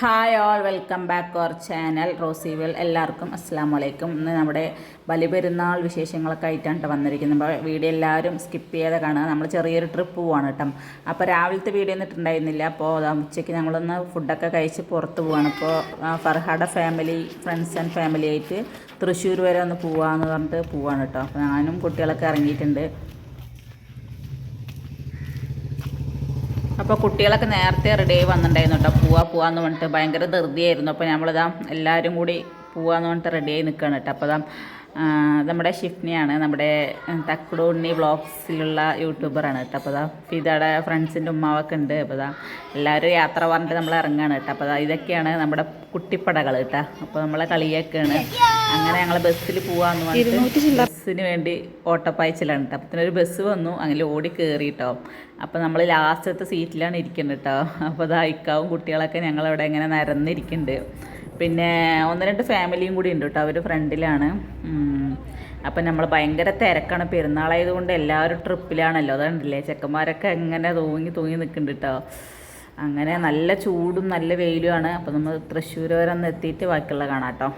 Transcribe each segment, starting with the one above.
Hi all welcome back our channel റോസീവൽ എല്ലാവർക്കും അസ്സാം വലൈക്കും ഇന്ന് നമ്മുടെ ബലിപെരുന്നാൾ വിശേഷങ്ങളൊക്കെ ആയിട്ടാണ് വന്നിരിക്കുന്നത്. അപ്പോൾ വീഡിയോ എല്ലാവരും സ്കിപ്പ് ചെയ്യാതെ കാണുക. നമ്മൾ ചെറിയൊരു ട്രിപ്പ് പോവാണ് കേട്ടോ. അപ്പോൾ രാവിലത്തെ വീഡിയോ ഒന്നും ഇട്ടുണ്ടായിരുന്നില്ല അപ്പോൾ ഉച്ചയ്ക്ക് ഞങ്ങളൊന്ന് ഫുഡൊക്കെ കഴിച്ച് പുറത്ത് പോവാണ്. അപ്പോൾ ഫർഹാഡ ഫാമിലി ഫ്രണ്ട്സ് ആൻഡ് ഫാമിലി ആയിട്ട് തൃശ്ശൂർ വരെ ഒന്ന് പോവാന്ന് പറഞ്ഞിട്ട് പോവാണ് കേട്ടോ. അപ്പോൾ ഞാനും കുട്ടികളൊക്കെ ഇറങ്ങിയിട്ടുണ്ട്. അപ്പോൾ കുട്ടികളൊക്കെ നേരത്തെ റെഡി ആയി വന്നിട്ടുണ്ടായിരുന്നു കേട്ടോ പോവാ പോവാന്ന് പറഞ്ഞിട്ട് ഭയങ്കര ധൃതിയായിരുന്നു. അപ്പോൾ നമ്മളിതാ എല്ലാവരും കൂടി പോവാന്ന് പറഞ്ഞിട്ട് റെഡി ആയി നിൽക്കുകയാണ് കേട്ടോ അപ്പോൾ നമ്മുടെ ഷിഫ്നിയാണ് നമ്മുടെ തക്കുടു ഉണ്ണി വ്ളോഗ്സിലുള്ള യൂട്യൂബറാണ് കേട്ടോ അപ്പോൾ അതാ ഇതവിടെ ഫ്രണ്ട്സിന്റെ ഉമ്മാവൊക്കെ ഉണ്ട്. അപ്പോൾ അതാ എല്ലാവരും യാത്ര പറഞ്ഞിട്ട് നമ്മൾ ഇറങ്ങുകയാണ് കേട്ടോ അപ്പോൾ ഇതൊക്കെയാണ് നമ്മുടെ കുട്ടിപ്പടകൾ കേട്ടോ അപ്പോൾ നമ്മളെ കളിയൊക്കെയാണ്. അങ്ങനെ ഞങ്ങൾ ബസ്സിൽ പോവാന്ന് പറഞ്ഞിട്ട് ബസ്സിന് വേണ്ടി ഓട്ടപ്പായച്ചിലാണ് കേട്ടോ അപ്പം ഒരു ബസ് വന്നു അങ്ങനെ ഓടി കയറി കേട്ടോ അപ്പം നമ്മൾ ലാസ്റ്റത്തെ സീറ്റിലാണ് ഇരിക്കുന്നത് കേട്ടോ അപ്പോൾ അത് അയക്കാവും കുട്ടികളൊക്കെ ഞങ്ങളവിടെ ഇങ്ങനെ നിരന്നിരിക്കുന്നുണ്ട് പിന്നെ ഒന്ന് രണ്ട് ഫാമിലിയും കൂടി ഉണ്ട് കേട്ടോ അവർ ഫ്രണ്ടിലാണ്. അപ്പം നമ്മൾ ഭയങ്കര തിരക്കാണ്. പെരുന്നാളായതുകൊണ്ട് എല്ലാവരും ട്രിപ്പിലാണല്ലോ അതുണ്ടല്ലേ ചെക്കന്മാരൊക്കെ എങ്ങനെ തൂങ്ങി തൂങ്ങി നിൽക്കുന്നുണ്ട് കേട്ടോ അങ്ങനെ നല്ല ചൂടും നല്ല വെയിലുമാണ് അപ്പോൾ നമ്മൾ തൃശ്ശൂർ വരെ ഒന്ന് എത്തിയിട്ട് ബാക്കിയുള്ള കാണാം കേട്ടോ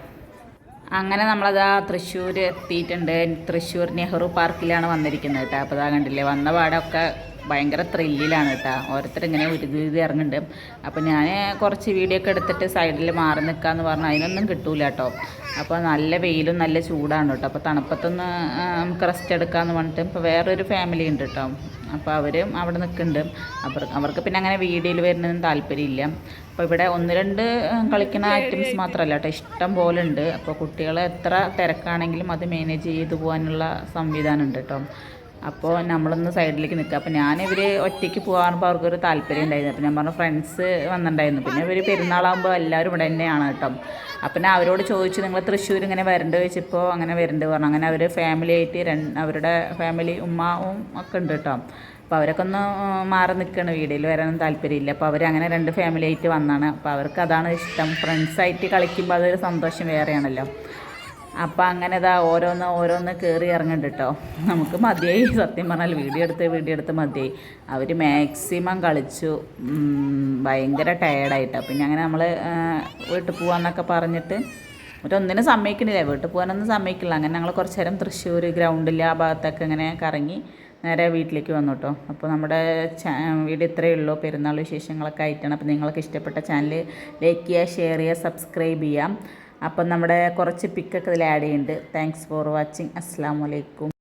അങ്ങനെ നമ്മളത് ആ തൃശ്ശൂർ എത്തിയിട്ടുണ്ട്. തൃശ്ശൂർ നെഹ്റു പാർക്കിലാണ് വന്നിരിക്കുന്നത് കേട്ടോ. അപ്പോൾ അതാ കണ്ടില്ലേ വന്ന പാടൊക്കെ ഭയങ്കര ത്രില്ലിലാണ് കേട്ടോ. ഇങ്ങനെ ഉരുതി ഇറങ്ങുന്നുണ്ട്. അപ്പോൾ ഞാൻ കുറച്ച് വീഡിയോ ഒക്കെ എടുത്തിട്ട് സൈഡിൽ മാറി നിൽക്കാമെന്ന് പറഞ്ഞു അതിനൊന്നും കിട്ടൂല കേട്ടോ. അപ്പോൾ നല്ല വെയിലും നല്ല ചൂടാണ് കേട്ടോ. അപ്പോൾ തണുപ്പത്തൊന്ന് നമുക്ക് റെസ്റ്റ് എടുക്കാമെന്ന് പറഞ്ഞിട്ട് ഇപ്പോൾ വേറൊരു ഫാമിലി ഉണ്ട് കേട്ടോ. അപ്പോൾ അവരും അവിടെ നിൽക്കുന്നുണ്ട് അവർ അവർക്ക് പിന്നെ അങ്ങനെ വീഡിയോയിൽ വരുന്നതിനും താല്പര്യമില്ല. അപ്പോൾ ഇവിടെ ഒന്ന് രണ്ട് കളിക്കുന്ന ഐറ്റംസ് മാത്രമല്ല കേട്ടോ. ഇഷ്ടം പോലെ ഉണ്ട്. അപ്പോൾ കുട്ടികളെ എത്ര തിരക്കാണെങ്കിലും അത് മാനേജ് ചെയ്തു പോകാനുള്ള സംവിധാനം ഉണ്ട് കേട്ടോ. അപ്പോൾ നമ്മളൊന്ന് സൈഡിലേക്ക് നിൽക്കുക അപ്പോൾ ഞാൻ ഇവർ ഒറ്റയ്ക്ക് പോകാറുമ്പോൾ അവർക്കൊരു താല്പര്യം ഉണ്ടായിരുന്നു. അപ്പോൾ ഞാൻ പറഞ്ഞു ഫ്രണ്ട്സ് വന്നിട്ടുണ്ടായിരുന്നു. പിന്നെ ഇവർ പെരുന്നാളാകുമ്പോൾ എല്ലാവരും ഇവിടെ തന്നെയാണ് കേട്ടോ. അപ്പം ഞാൻ അവരോട് ചോദിച്ചു നിങ്ങൾ തൃശ്ശൂർ ഇങ്ങനെ വരേണ്ടത് ചോദിച്ചപ്പോൾ അങ്ങനെ വരേണ്ടത് പറഞ്ഞു. അങ്ങനെ അവർ ഫാമിലി ആയിട്ട് അവരുടെ ഫാമിലി ഉമ്മാവും ഒക്കെ ഉണ്ട് കേട്ടോ. അപ്പോൾ അവരൊക്കെ ഒന്ന് മാറി നിൽക്കണം വീടിൽ വരാനൊന്നും താല്പര്യമില്ല അപ്പോൾ അവരങ്ങനെ രണ്ട് ഫാമിലി ആയിട്ട് വന്നാണ്. അപ്പോൾ അവർക്ക് അതാണ് ഇഷ്ടം. ഫ്രണ്ട്സായിട്ട് കളിക്കുമ്പോൾ അതൊരു സന്തോഷം വേറെയാണല്ലോ. അപ്പോൾ അങ്ങനെ ഇതാ ഓരോന്ന് ഓരോന്ന് കയറി ഇറങ്ങുന്നുണ്ട് കേട്ടോ നമുക്ക് മതിയായി. സത്യം പറഞ്ഞാൽ വീഡിയോ എടുത്ത് വീഡിയോ എടുത്ത് മതിയായി. അവർ മാക്സിമം കളിച്ചു. ഭയങ്കര ടയേർഡായിട്ടോ പിന്നെ അങ്ങനെ നമ്മൾ വീട്ടിൽ പോകാമെന്നൊക്കെ പറഞ്ഞിട്ട് ഒരൊന്നിനും സമ്മതിക്കണില്ല. വീട്ടിൽ പോകാനൊന്നും സമ്മതിക്കില്ല. അങ്ങനെ ഞങ്ങൾ കുറച്ച് നേരം തൃശ്ശൂർ ഗ്രൗണ്ടിൽ ആ ഭാഗത്തൊക്കെ ഇങ്ങനെ കറങ്ങി നേരെ വീട്ടിലേക്ക് വന്നു കേട്ടോ അപ്പോൾ നമ്മുടെ വീഡിയോ ഇത്രയേ ഉള്ളൂ. പെരുന്നാൾ വിശേഷങ്ങളൊക്കെ ആയിട്ടാണ്. അപ്പോൾ നിങ്ങൾക്ക് ഇഷ്ടപ്പെട്ട ചാനൽ ലൈക്ക് ചെയ്യുക ഷെയർ ചെയ്യുക സബ്സ്ക്രൈബ് ചെയ്യാം അപ്പം നമ്മുടെ കുറച്ച് പിക്കൊക്കെ ഇതിൽ ആഡ് ചെയ്യുന്നുണ്ട്. താങ്ക്സ് ഫോർ വാച്ചിങ് അസ്സാം വലൈക്കും